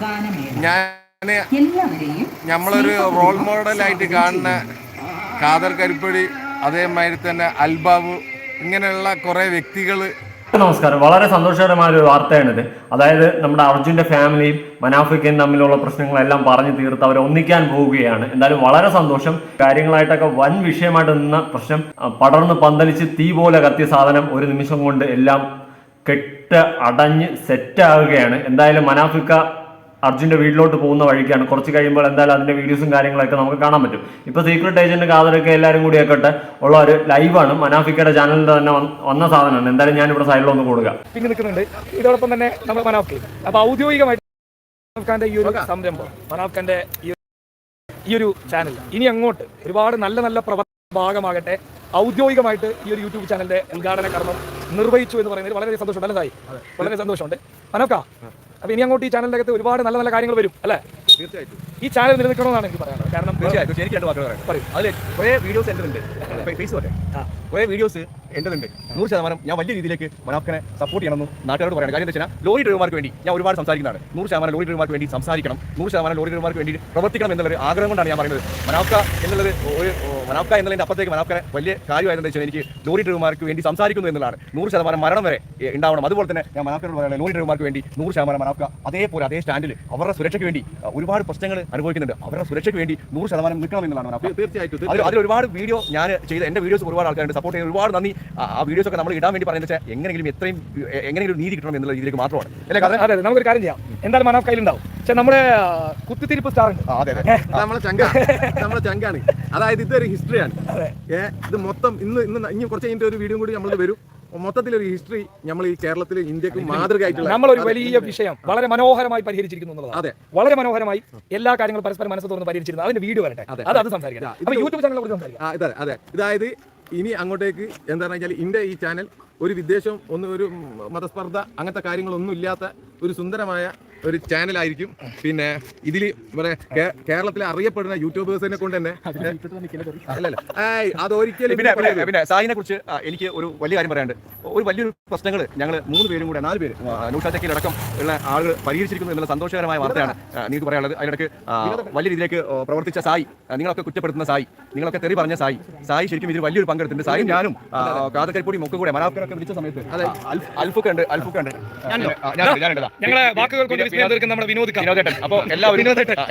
ഞാൻ നമ്മളൊരു റോൾ മോഡലായിട്ട് കാണുന്ന കാതർ കരിപ്പടി അതേമാതിരി തന്നെ അൽബാബു ഇങ്ങനെയുള്ള കുറേ വ്യക്തികൾ നമസ്കാരം. വളരെ സന്തോഷകരമായ ഒരു വാർത്തയാണിത്. അതായത് നമ്മുടെ അർജുന്റെ ഫാമിലിയും മനാഫിക്കയും തമ്മിലുള്ള പ്രശ്നങ്ങളെല്ലാം പറഞ്ഞു തീർത്ത് അവരെ ഒന്നിക്കാൻ പോവുകയാണ്. എന്തായാലും വളരെ സന്തോഷം. കാര്യങ്ങളായിട്ടൊക്കെ വൻ വിഷയമായിട്ട് നിന്ന പ്രശ്നം പടർന്ന് പന്തലിച്ച് തീ പോലെ കത്തിയ സാധനം ഒരു നിമിഷം കൊണ്ട് എല്ലാം കെട്ട് അടഞ്ഞ് സെറ്റ് ആവുകയാണ്. എന്തായാലും മനാഫിക്ക അർജുന്റെ വീട്ടിലോട്ട് പോകുന്ന വഴിക്കാണ്. കുറച്ച് കഴിയുമ്പോൾ എന്തായാലും അതിന്റെ വീഡിയോസും കാര്യങ്ങളൊക്കെ നമുക്ക് കാണാൻ പറ്റും. ഇപ്പോൾ സീക്രട്ട് ഏജന്റ് കാതറൊക്കെ എല്ലാവരും കൂടി ആക്കട്ടെ ഉള്ള ഒരു ലൈവാണ്. മനാഫിക്കയുടെ ചാനലിൽ തന്നെ വന്ന- സാധനമാണ്. എന്തായാലും ഞാൻ ഇവിടെ സൈഡിൽ ഒന്ന് കൊടുക്കുക പിന്നിൽ നിൽക്കുന്നുണ്ട്. ഇതോടൊപ്പം തന്നെ നമ്മൾ മനാഫ്ക്ക്. അപ്പോൾ ഔദ്യോഗികമായിട്ട് ഈ ഒരു സംരംഭം മനാഫ്ഖാന്റെ ഈ ഒരു- ഈ ഒരു ചാനൽ ഇനി അങ്ങോട്ട് ഒരുപാട് നല്ല നല്ല പ്രവർത്തന ഭാഗമാകട്ടെ. ഔദ്യോഗികമായിട്ട് ഈ ഒരു യൂട്യൂബ് ചാനലിന്റെ ഉദ്ഘാടന കർമ്മം നിർവഹിച്ചു എന്ന് പറയുന്നത് വളരെ സന്തോഷം നല്ലതായി വളരെ സന്തോഷമുണ്ട്. മനാഫ് അപ്പൊ ഇനി അങ്ങോട്ട് ഈ ചാനലിനകത്ത് ഒരുപാട് നല്ല നല്ല കാര്യങ്ങൾ വരും അല്ലേ? തീർച്ചയായിട്ടും. ഈ ചാനൽ നിലനിൽക്കണമെന്നാണ് എനിക്ക് പറയാനുള്ളത്. കാരണം തീർച്ചയായിട്ടും. എനിക്ക് രണ്ട് വാക്കുകൾ പറയാം പറയൂ. അതിൽ കുറേ വീഡിയോസ് എന്റെ ഉണ്ട് ഫേസ്ബുക്ക് കുറേ വീഡിയോസ് എന്റെ ഉണ്ട് നൂറ് ശതമാനം ഞാൻ വലിയ രീതിയിലേക്ക് മനാഫ്ഖനെ സപ്പോർട്ട് ചെയ്യണമെന്ന് നാട്ടുകാരോട് പറയണം. കാര്യം എന്താ വെച്ചാൽ ലോറി ഡ്രൈവർമാർക്ക് വേണ്ടി ഞാൻ ഒരുപാട് സംസാരിക്കുന്നതാണ്. നൂറ് ശതമാനം ലോറി ഡ്രൈവർമാർക്ക് വേണ്ടി സംസാരിക്കണം. നൂറ് ശതമാനം ലോറി ഡ്രൈവർമാർക്ക് വേണ്ടി പ്രവർത്തിക്കണം എന്നുള്ളൊരു ആഗ്രഹം കൊണ്ടാണ് ഞാൻ പറയുന്നത്. മനാഫ്ക എന്നുള്ളത് ഒരു മനാഫ്ക എന്നുള്ളതിന്റെ അപ്പുറത്തേക്ക് മനാഫ്ഖനെ വലിയ കാര്യമായിരുന്നു വെച്ചാൽ എനിക്ക് ലോറി ഡ്രൈവർമാർക്ക് വേണ്ടി സംസാരിക്കുന്നു എന്നുള്ളതാണ്. നൂറ് ശതമാനം മരണം വരെ ഉണ്ടാവണം. അതുപോലെ തന്നെ ഞാൻ മനാഫ്ഖനോട് പറയുന്നത് ലോറി ഡ്രൈവർമാർക്ക് വേണ്ടി നൂറ് ശതമാനം മനാഫ്ക അതേപോലെ അതേ സ്റ്റാൻഡിൽ അവരുടെ സുരക്ഷയ്ക്ക് വേണ്ടി ആ, ഒരുപാട് പ്രശ്നങ്ങൾ അനുഭവിക്കുന്നുണ്ട്. അവരുടെ സുരക്ഷയ്ക്ക് വേണ്ടി നൂറ് ശതമാനം നിൽക്കണം എന്നുള്ളതാണ്. തീർച്ചയായിട്ടും അതിൽ അതിൽ ഒരുപാട് വീഡിയോ ഞാൻ ചെയ്ത എന്റെ വീഡിയോസ് ഒരുപാട് ആൾക്കാരുണ്ട്. സപ്പോർട്ട് ചെയ്യുന്ന ഒരുപാട് നന്ദി. ആ- ആ വീഡിയോസ് ഒക്കെ നമ്മൾ ഇടാൻ വേണ്ടി പറയുന്നത് വെച്ചാൽ എങ്ങനെയെങ്കിലും എത്രയും എങ്ങനെയെങ്കിലും നീതി കിട്ടണം എന്നുള്ള രീതിയിലേക്ക് മാത്രമാണ്. അല്ലേ കാരണം അതെ നമുക്കൊരു കാര്യം ചെയ്യാം. എന്തായാലും മനാഫ് കയ്യിലുണ്ടാവും പക്ഷെ നമ്മുടെ കുത്തിത്തിരിപ്പ് സ്റ്റാർ ഉണ്ട്. അതെ അതെ. നമ്മളെ ചങ്ക. നമ്മളെ ചങ്കാണ്. അതായത് ഇതൊരു ഹിസ്റ്ററിയാണ് ഇത് മൊത്തം ഇന്ന് ഇന്ന് ഇനി കുറച്ച് കഴിഞ്ഞിട്ട് ഒരു വീഡിയോ കൂടി നമ്മൾ വരും. മൊത്തത്തിലൊരു ഹിസ്റ്ററി നമ്മൾ ഈ കേരളത്തിൽ ഇന്ത്യയ്ക്ക് മാതൃകയായിട്ടുള്ള നമ്മളൊരു ഒരു വലിയ വിഷയം വളരെ മനോഹരമായി പരിഹരിച്ചിരിക്കുന്നു എന്നുള്ളതാണ്. അതെ. വളരെ മനോഹരമായി എല്ലാ കാര്യങ്ങളും പരസ്പരം മനസ്സ് തുറന്ന് പരിഹരിച്ചിരുന്നു. അതിന്റെ വീഡിയോ വരട്ടെ. അതെ. അത് അത് സംസാരിക്കാം. അപ്പോൾ യൂട്യൂബ് ചാനലിനെ കുറിച്ച് സംസാരിക്കാം. അതെ അതെ. ഇതായത് ഇനി അങ്ങോട്ടേക്ക് എന്താ വെച്ചാൽ ഇന്ത്യ ഈ ചാനൽ ഒരു വിദ്വേഷം ഒന്നും ഒരു മതസ്പർദ്ധ അങ്ങനത്തെ കാര്യങ്ങളൊന്നും ഇല്ലാത്ത ഒരു സുന്ദരമായ ഒരു ചാനലായിരിക്കും. പിന്നെ ഇതിൽ ഇവിടെ കേ- കേരളത്തിലെ അറിയപ്പെടുന്ന യൂട്യൂബേഴ്സിനെ കൊണ്ട് തന്നെ അല്ലല്ല. അതൊരിക്കലും പിന്നെ പിന്നെ പിന്നെ സായിനെ കുറിച്ച് എനിക്ക് ഒരു വലിയ കാര്യം പറയാനുണ്ട്. ഒരു വലിയൊരു പ്രശ്നങ്ങൾ ഞങ്ങൾ മൂന്ന് പേരും കൂടെ നാല് പേര് നൂഷാറ്റക്കിൽ അടക്കം ഉള്ള ആളുകൾ പരിഹരിച്ചിരിക്കുന്നു എന്നുള്ള സന്തോഷകരമായ വാർത്തയാണ് നിങ്ങൾക്ക് പറയാനുള്ളത്. അതിനിടയ്ക്ക് വലിയ രീതിയിലേക്ക് പ്രവർത്തിച്ച സായി നിങ്ങളൊക്കെ കുറ്റപ്പെടുത്തുന്ന സായി നിങ്ങളൊക്കെ തെറി പറഞ്ഞ സായി സായി ശരിക്കും ഇതിൽ വലിയൊരു പങ്കെടുത്തിട്ടുണ്ട്. സായി ഞാനും കാതക്കരിപ്പൊടി മൊക്കെ കൂടെ മനാഫ്കരൊക്കെ വിളിച്ച സമയത്ത് അൽഫുക്ക് ഉണ്ട് അൽഫുക്ക് ഉണ്ട്. ഞാനുണ്ട്. ഞങ്ങളെ വാക്കുകൾ കൊണ്ട് വിസ്മയം തീർക്കുന്ന നമ്മുടെ വിനോദ് ഖാൻ. വിനോദേട്ടൻ. അപ്പോൾ എല്ലാവരും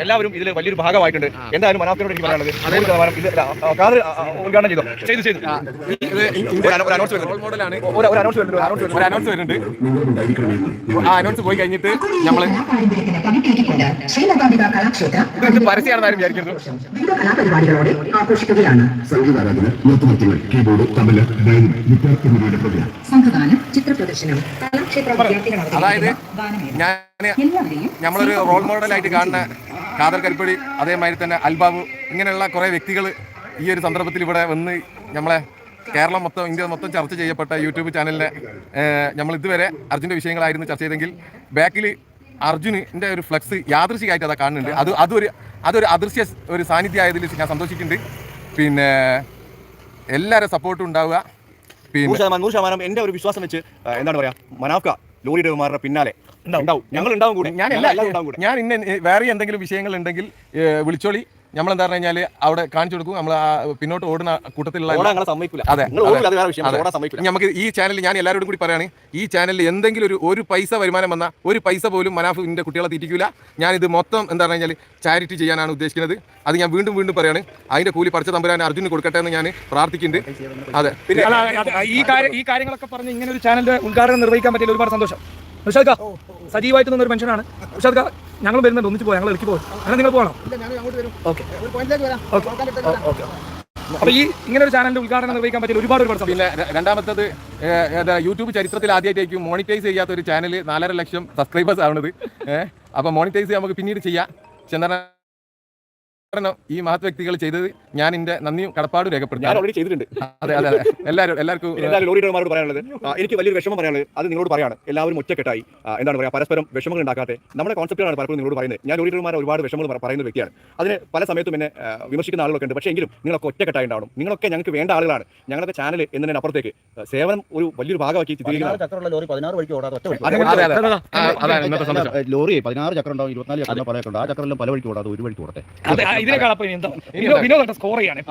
എല്ലാവരും ഇതിൽ വലിയൊരു ഭാഗമായിട്ടുണ്ട്. എന്തായാലും മനാഫ്കരോട് എനിക്ക് പറയാനുള്ളത് ശതമാനം ഇത് ഉദ്ഘാടനം ചെയ്തോ? ചെയ്തു ചെയ്തു. ഒരു അനൗൺസ് വരുന്നുണ്ട്. ഒരു അനൗൺസ് ഒരു അനൗൺസ് വരുന്നുണ്ട്. ആ അനൗൺസ് പോയി കഴിഞ്ഞിട്ട് ഇത് കലാപരിപാടികളോടെ ആഘോഷിക്കുകയാണ്. സംഗീതാരാധന നൃത്തനൃത്യങ്ങൾ കീബോർഡ് ഗിറ്റാർ എന്നിവയുടെ പ്രോഗ്രാം സംഘഗാനം കലാക്ഷേത്ര വിദ്യാർത്ഥികൾ അതായത് ഞാൻ നമ്മളൊരു റോൾ മോഡലായിട്ട് കാണുന്ന ഖാദർ കരിപ്പടി അതേമാതിരി തന്നെ അൽബാബു ഇങ്ങനെയുള്ള കുറേ വ്യക്തികൾ ഈ ഒരു സന്ദർഭത്തിൽ ഇവിടെ വന്ന് നമ്മളെ കേരളം മൊത്തം ഇന്ത്യ മൊത്തം ചർച്ച ചെയ്യപ്പെട്ട യൂട്യൂബ് ചാനലിനെ നമ്മൾ ഇതുവരെ അർജുന്റെ വിഷയങ്ങളായിരുന്നു ചർച്ച ചെയ്തെങ്കിൽ ബാക്കിൽ അർജുനിന്റെ ഒരു ഫ്ലക്സ് യാദൃശികമായിട്ട് അതാ കാണുന്നുണ്ട്. അത് അതൊരു അതൊരു അദൃശ്യ ഒരു സാന്നിധ്യമായതിൽ ഞാൻ സന്തോഷിക്കുന്നുണ്ട്. പിന്നെ എല്ലാവരും സപ്പോർട്ടും ഉണ്ടാവുക. പിന്നെ നൂറ് ശതമാനം എന്റെ ഒരു വിശ്വാസം വെച്ച് എന്താണ് പറയുക മനാഫ്ക ലോറി ഡ്രൈവർമാരുടെ പിന്നാലെ. ഉണ്ടാവും. ഞങ്ങൾ ഉണ്ടാവും കൂടി. ഞാൻ ഉണ്ടാവും കൂടെ. ഞാൻ ഇന്ന വേറെ എന്തെങ്കിലും വിഷയങ്ങൾ ഉണ്ടെങ്കിൽ വിളിച്ചോളി. നമ്മൾ എന്താ പറഞ്ഞു കഴിഞ്ഞാൽ അവിടെ കാണിച്ചു കൊടുക്കും. നമ്മൾ പിന്നോട്ട് ഓടുന്ന കൂട്ടത്തിലുള്ള അതെ, നമുക്ക് ഈ ചാനലിൽ ഞാൻ എല്ലാവരോടും കൂടി പറയാണ് ഈ ചാനലിൽ എന്തെങ്കിലും ഒരു ഒരു പൈസ വരുമാനം വന്നാൽ ഒരു പൈസ പോലും മനാഫിന്റെ കുട്ടികളെ തീറ്റിക്കില്ല ഞാനിത് മൊത്തം എന്താ പറഞ്ഞു കഴിഞ്ഞാൽ ചാരിറ്റി ചെയ്യാനാണ് ഉദ്ദേശിക്കുന്നത്. അത് ഞാൻ വീണ്ടും വീണ്ടും പറയാണ്. അതിന്റെ കൂലി പറിച്ച തമ്പുരാൻ അർജുന് കൊടുക്കട്ടെ എന്ന് ഞാൻ പ്രാർത്ഥിക്കുന്നുണ്ട്. അതെ. ഈ കാര്യങ്ങളൊക്കെ പറഞ്ഞ് ഇങ്ങനെ ഒരു ചാനലിന്റെ ഉദ്ഘാടനം നിർവഹിക്കാൻ പറ്റിയ ഒരുപാട് സന്തോഷം. ഉഷാദ് സജീവായിട്ട് നിന്നൊരു മനുഷ്യനാണ്. ഉഷാദ് ഖാ, ഞങ്ങൾ വരുന്നുണ്ട് ഒന്നിച്ച് പോകാം ഞങ്ങൾ ഇടയ്ക്ക് പോകും അങ്ങനെ നിങ്ങൾ പോകണം. ഓക്കെ. ഓക്കെ. അപ്പൊ ഈ ഇങ്ങനെ ഒരു ചാനലിന്റെ ഉദ്ഘാടനം നിർവഹിക്കാൻ പറ്റിയ ഒരുപാട് ഒരുപാട് പിന്നെ രണ്ടാമത്തത് യൂട്യൂബ് ചരിത്രത്തിൽ ആദ്യമായിട്ടായിരിക്കും മോണിറ്റൈസ് ചെയ്യാത്ത ഒരു ചാനൽ നാലര ലക്ഷം സബ്സ്ക്രൈബേഴ്സ് ആവുന്നത് ഏഹ് അപ്പൊ മോണിറ്റൈസ് നമുക്ക് പിന്നീട് ചെയ്യാം. പക്ഷെ എന്താ ഈ മഹത് വ്യക്തികൾ ചെയ്തത് ഞാൻ എന്റെ നന്ദിയും കടപ്പാടും ഞാൻ ഓൾറെഡി ചെയ്തിട്ടുണ്ട്. അതെ അതെ അതെ. എല്ലാവരും എല്ലാവർക്കും പിന്നെ എല്ലാവരും ലോറി ഡ്രൈവർമാരോട് പറയാനുള്ളത് എനിക്ക് വലിയൊരു വിഷമം പറയാനുള്ളത് അത് നിങ്ങളോട് പറയാണ്. എല്ലാവരും ഒറ്റക്കെട്ടായി. എന്താണ് പറയുക പരസ്പരം വിഷമങ്ങൾ ഉണ്ടാക്കാതെ. നമ്മുടെ കോൺസെപ്റ്റുകളാണ് പലപ്പോഴും നിങ്ങളോട് പറയുന്നത്. ഞാൻ ലോറി ഡ്രൈവർമാർ ഒരുപാട് വിഷമങ്ങൾ പറ- പറയുന്ന വ്യക്തിയാണ്. അതിന് പല സമയത്തും എന്നെ വിമർശിക്കുന്ന ആളുകളൊക്കെ ഉണ്ട്. പക്ഷേ എങ്കിലും നിങ്ങളൊക്കെ ഒറ്റക്കെട്ടായി ഉണ്ടാവും നിങ്ങളൊക്കെ ഞങ്ങൾക്ക് വേണ്ട ആളുകളാണ്. ഞങ്ങളുടെ ചാനൽ എന്നതിന് അപ്പുറത്തേക്ക് സേവനം ഒരു വലിയൊരു ഭാഗമാക്കി ലോറി പതിനാറ് വഴിക്ക് ഓടാതെ ഒറ്റ ലോറി പതിനാറ് ചക്രം ഉണ്ടാവും ഇരുപത്തിനാല് ചക്രം പല ചക്രം വഴിക്ക് ഓടാതെ ഒരു വഴിക്ക് ആ, ഇതിനേക്കാൾ അപ്പൊ എന്താ? വിനോ- സ്കോർ ചെയ്യാണ്.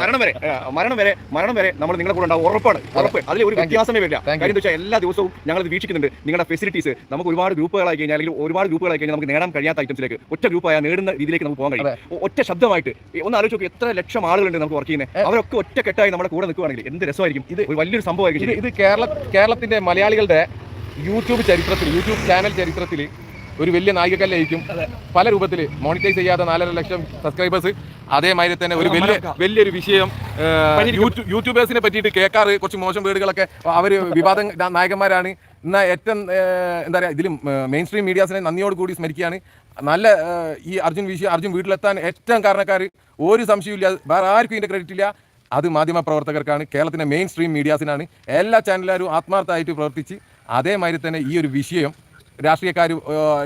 മരണം വരെ മരണം വരെ മരണം വരെ നമ്മൾ നിങ്ങളെ കൂടെ ഉണ്ടാവും. ഉറപ്പാണ് ഉറപ്പ്. അതിൽ ഒരു വ്യത്യാസമേ വരില്ല. കാര്യം വെച്ചാൽ എല്ലാ ദിവസവും ഞങ്ങൾ ഇത് വീക്ഷിക്കുന്നുണ്ട്. നിങ്ങളുടെ ഫെസിലിറ്റീസ് നമുക്ക് ഒരുപാട് ഗ്രൂപ്പുകളായി കഴിഞ്ഞാൽ അല്ലെങ്കിൽ ഒരുപാട് ഗ്രൂപ്പുകളായി കഴിഞ്ഞാൽ നമുക്ക് നേടാൻ കഴിയാത്ത ഐറ്റംസിലേക്ക് ഒറ്റ ഗ്രൂപ്പായ നേടുന്ന രീതിയിലേക്ക് നമുക്ക് പോകാൻ കഴിയും. ഒറ്റ ശബ്ദമായിട്ട് ഒന്ന് ആലോചിച്ച് നോക്കി എത്ര ലക്ഷം ആളുകളുണ്ട് നമുക്ക് വർക്ക് ചെയ്യുന്നത് അവരൊക്കെ ഒറ്റക്കെട്ടായി നമ്മുടെ കൂടെ നിൽക്കുകയാണെങ്കിൽ എന്ത് രസമായിരിക്കും? ഇത് ഒരു വലിയൊരു സംഭവമായിരിക്കും ഇത് ഇത് കേരള കേരളത്തിന്റെ മലയാളികളുടെ യൂട്യൂബ് ചരിത്രത്തിൽ യൂട്യൂബ് ചാനൽ ചരിത്രത്തിൽ ഒരു വലിയ നായികക്കല്ലായിരിക്കും. പല രൂപത്തിൽ മോണിറ്റൈസ് ചെയ്യാത്ത നാലര ലക്ഷം സബ്സ്ക്രൈബേഴ്സ് അതേമാതിരി തന്നെ ഒരു വലിയ വലിയൊരു വിഷയം യൂട്യൂബേഴ്സിനെ പറ്റിയിട്ട് കേൾക്കാറ് കുറച്ച് മോശം വേർഡുകളൊക്കെ അവർ വിവാദ നായകന്മാരാണ്. എന്നാൽ ഏറ്റവും എന്താ പറയുക ഇതിലും മെയിൻ സ്ട്രീം മീഡിയാസിനെ നന്ദിയോട് കൂടി സ്മരിക്കുകയാണ്. നല്ല ഈ അർജുൻ വിഷയം അർജുൻ വീട്ടിലെത്താൻ ഏറ്റവും കാരണക്കാർ ഒരു സംശയമില്ല വേറെ ആർക്കും ഇതിന്റെ ക്രെഡിറ്റ് ഇല്ല. അത് മാധ്യമ പ്രവർത്തകർക്കാണ്. കേരളത്തിന്റെ മെയിൻ സ്ട്രീം മീഡിയാസിനാണ് എല്ലാ ചാനലുകാരും ആത്മാർത്ഥമായിട്ട് പ്രവർത്തിച്ച് അതേമാതിരി തന്നെ ഈ ഒരു വിഷയം രാഷ്ട്രീയക്കാരും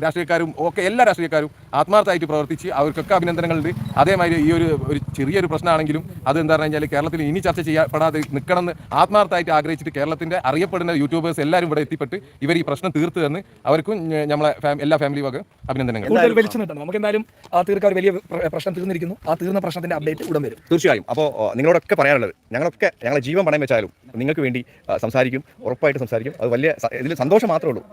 രാഷ്ട്രീയക്കാരും ഒക്കെ എല്ലാ രാഷ്ട്രീയക്കാരും ആത്മാർത്ഥമായിട്ട് പ്രവർത്തിച്ച് അവർക്കൊക്കെ അഭിനന്ദനങ്ങളുണ്ട്. അതേമാതിരി ഈ ഒരു ഒരു ചെറിയൊരു പ്രശ്നമാണെങ്കിലും അത് എന്താ പറഞ്ഞു കഴിഞ്ഞാൽ കേരളത്തിൽ ഇനി ചർച്ച ചെയ്യപ്പെടാതെ നിൽക്കണമെന്ന് ആത്മാർത്ഥമായിട്ട് ആഗ്രഹിച്ചിട്ട് കേരളത്തിന്റെ അറിയപ്പെടുന്ന യൂട്യൂബേഴ്സ് എല്ലാവരും ഇവിടെ എത്തിപ്പെട്ട് ഇവർ ഈ പ്രശ്നം തീർത്തു തന്ന് അവർക്കും നമ്മളെ എല്ലാ ഫാമിലി വക അഭിനന്ദനങ്ങൾ. കൂടുതൽ നമുക്ക് എന്തായാലും ആ തീർക്കാൻ ഒരു വലിയ പ്രശ്നം തീർന്നിരിക്കുന്നു. ആ തീർന്ന പ്രശ്നത്തിന്റെ അപ്ഡേറ്റ് ഉടൻ വരും. തീർച്ചയായും. അപ്പോൾ നിങ്ങളോടൊക്കെ പറയാനുള്ളത് ഞങ്ങളൊക്കെ ഞങ്ങളെ ജീവൻ പണയം വെച്ചാലും നിങ്ങൾക്ക് വേണ്ടി സംസാരിക്കും ഉറപ്പായിട്ട് സംസാരിക്കും. അത് വലിയ ഇതിൽ സന്തോഷം മാത്രമേ ഉള്ളൂ.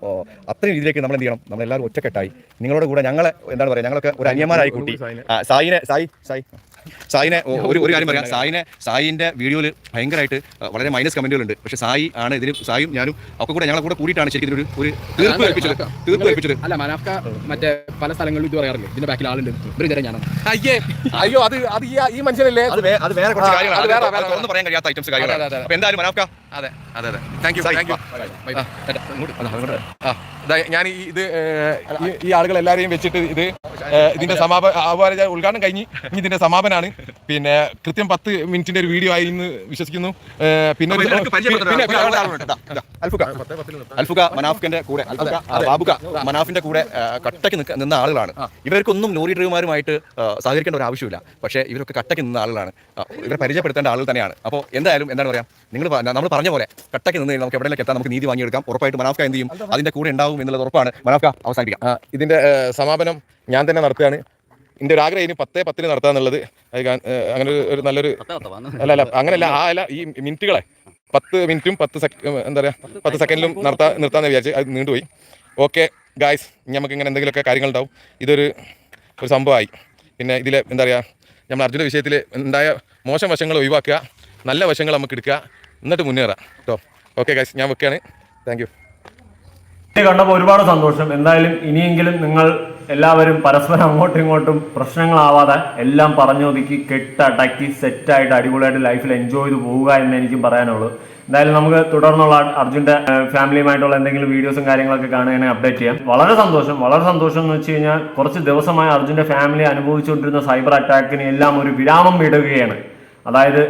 അത്രയും അത്രയും രീതിയിലേക്ക് നമ്മൾ എന്ത് ചെയ്യണം? നമ്മളെല്ലാവരും ഒറ്റക്കെട്ടായി. നിങ്ങളുടെ കൂടെ ഞങ്ങളെ എന്താണ് പറയുക ഞങ്ങളൊക്കെ ഒരു അനിയന്മാരായി കൂട്ടി. സായിനെ സായി സായി. സായിനെ ഒരു ഒരു കാര്യം പറയാം. സായിനെ സായിന്റെ വീഡിയോയിൽ ഭയങ്കരമായിട്ട് വളരെ മൈനസ് കമന്റുകളുണ്ട് പക്ഷെ സായി ആണ് ഇതിന് സായും ഞാനും ഒക്കെ കൂടെ ഞങ്ങളെ കൂടെ കൂടിയിട്ടാണ് ശരിക്കും ഒരു ഒരു തീർപ്പ് കൽപ്പിച്ചത് തീർപ്പ് കൽപ്പിച്ചത് അല്ല മനാഫ്ക മറ്റേ പല സ്ഥലങ്ങളിലും ഇത് പറയാറില്ലേ ഇതിന്റെ ബാക്കിൽ ആളുണ്ട്. ഇവർ തരാം ഞാനാണ് അയ്യേ അയ്യോ അത് അത് ഈ മനുഷ്യനല്ലേ? അത് അത് വേറെ കുറച്ച് കാര്യങ്ങൾ കാര്യങ്ങളാണ്. അത് വേറെ, അത് വേറെ, തുറന്ന് പറയാൻ കഴിയാത്ത ഐറ്റംസ് കാര്യങ്ങളാണ്. അപ്പോൾ എന്തായാലും മനാഫ്ക? അതെ അതെ അതെ. താങ്ക് യു താങ്ക് യു ഞാൻ ഈ ഇത് ഈ- ആളുകൾ എല്ലാവരെയും വെച്ചിട്ട് ഇത് ഇതിന്റെ സമാപന ഉദ്ഘാടനം കഴിഞ്ഞ് ഇനി ഇതിന്റെ സമാപനാണ് പിന്നെ കൃത്യം പത്ത് മിനിറ്റിന്റെ ഒരു വീഡിയോ ആയി എന്ന് വിശ്വസിക്കുന്നു. പിന്നെ അൽഫുക. മനാഫിന്റെ കൂടെ ബാബുക മനാഫിന്റെ കൂടെ കട്ടയ്ക്ക് നിന്ന ആളുകളാണ്. ഇവർക്കൊന്നും ലോറി ഡ്രൈവർമാരുമായിട്ട് സഹകരിക്കേണ്ട ഒരു ആവശ്യമില്ല. പക്ഷേ ഇവരൊക്കെ കട്ടയ്ക്ക് നിന്ന ആളുകളാണ്. ഇവരെ പരിചയപ്പെടുത്തേണ്ട ആളുകൾ തന്നെയാണ്. അപ്പോൾ എന്തായാലും എന്താണ് പറയാ? നിങ്ങൾ നമ്മൾ പറഞ്ഞ പോലെ കട്ടയ്ക്ക് നിന്ന് നമുക്ക് എവിടെയൊക്കെ എത്താൻ നമുക്ക് നീതി വാങ്ങിയെടുക്കാം. ഉറപ്പായിട്ട് മനാഫ്ക എന്ത് ചെയ്യും? അതിന്റെ കൂടെ ഉണ്ടാവും എന്നുള്ളത് ഉറപ്പാണ്. മനാഫ്ക അവസാനിപ്പിക്കാം. ഇതിന്റെ സമാപനം ഞാൻ തന്നെ നടത്തുകയാണ്. എന്റെ ഒരു ആഗ്രഹം ഇനി പത്തേ പത്തിന് നടത്താന്നുള്ളത് അങ്ങനെ ഒരു- നല്ലൊരു അല്ല അല്ല അങ്ങനെയല്ല ആ അല്ല ഈ മിനിറ്റുകളെ. പത്ത് മിനിറ്റും പത്ത് സെക്ക എന്താ പറയുക പത്ത് സെക്കൻഡിലും നടത്താ നിർത്താന്ന് വിചാരിച്ച് അത് നീണ്ടുപോയി. ഓക്കെ ഗായ്സ് നമുക്ക് ഇങ്ങനെ എന്തെങ്കിലുമൊക്കെ കാര്യങ്ങളുണ്ടാവും. ഇതൊരു ഒരു സംഭവമായി. പിന്നെ ഇതിൽ എന്താ പറയുക നമ്മൾ അർജുന വിഷയത്തിൽ ഉണ്ടായ മോശം വശങ്ങൾ ഒഴിവാക്കുക. നല്ല വശങ്ങൾ നമുക്ക് എടുക്കുക. എന്നിട്ട് മുന്നേറാം. കേട്ടോ. ഓക്കെ ഗായ്സ് ഞാൻ വെക്കുകയാണ്. Thank you. ഇത് കണ്ടപ്പോൾ ഒരുപാട് സന്തോഷം. എന്തായാലും ഇനിയെങ്കിലും നിങ്ങൾ എല്ലാവരും പരസ്പരം അങ്ങോട്ടും ഇങ്ങോട്ടും പ്രശ്നങ്ങളാവാതെ എല്ലാം പറഞ്ഞൊതുക്കി കെട്ടടക്കി സെറ്റായിട്ട് അടിപൊളിയായിട്ട് ലൈഫിൽ എൻജോയ് ചെയ്ത് പോവുക എന്ന് എനിക്ക് പറയാനുള്ളൂ. എന്തായാലും നമുക്ക് തുടർന്നുള്ള അർജുന്റെ ഫാമിലിയുമായിട്ടുള്ള എന്തെങ്കിലും വീഡിയോസും കാര്യങ്ങളൊക്കെ കാണുകയാണെങ്കിൽ അപ്ഡേറ്റ് ചെയ്യാം. വളരെ സന്തോഷം. വളരെ സന്തോഷം എന്ന് വെച്ച് കഴിഞ്ഞാൽ കുറച്ച് ദിവസമായി അർജുന്റെ ഫാമിലി അനുഭവിച്ചുകൊണ്ടിരുന്ന സൈബർ അറ്റാക്കിന് എല്ലാം ഒരു വിരാമം ഇടുകയാണ്. അതായത്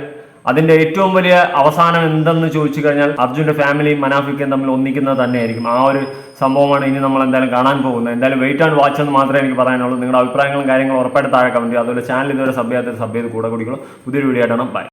അതിന്റെ ഏറ്റവും വലിയ അവസാനം എന്തെന്ന് ചോദിച്ചു കഴിഞ്ഞാൽ അർജുന്റെ ഫാമിലിയും മനാഫിക്കും തമ്മിൽ ഒന്നിക്കുന്നത് തന്നെയായിരിക്കും. ആ ഒരു സംഭവമാണ് ഇനി നമ്മൾ എന്തായാലും കാണാൻ പോകുന്നത്. എന്തായാലും വെയിറ്റ് ആൻഡ് വാച്ച് എന്ന് മാത്രമേ എനിക്ക് പറയാനുള്ളൂ. നിങ്ങളുടെ അഭിപ്രായങ്ങളും കാര്യങ്ങളും ഉറപ്പായിട്ട് താഴെ കമന്റ് അതുപോലെ ചാനൽ ഇതുവരെ സബ് ചെയ്യാത്ത സബ് ചെയ്ത് കൂടെ കുടിക്കണം പുതിയൊരു വീഡിയോ ആയിട്ടാണ് ബൈ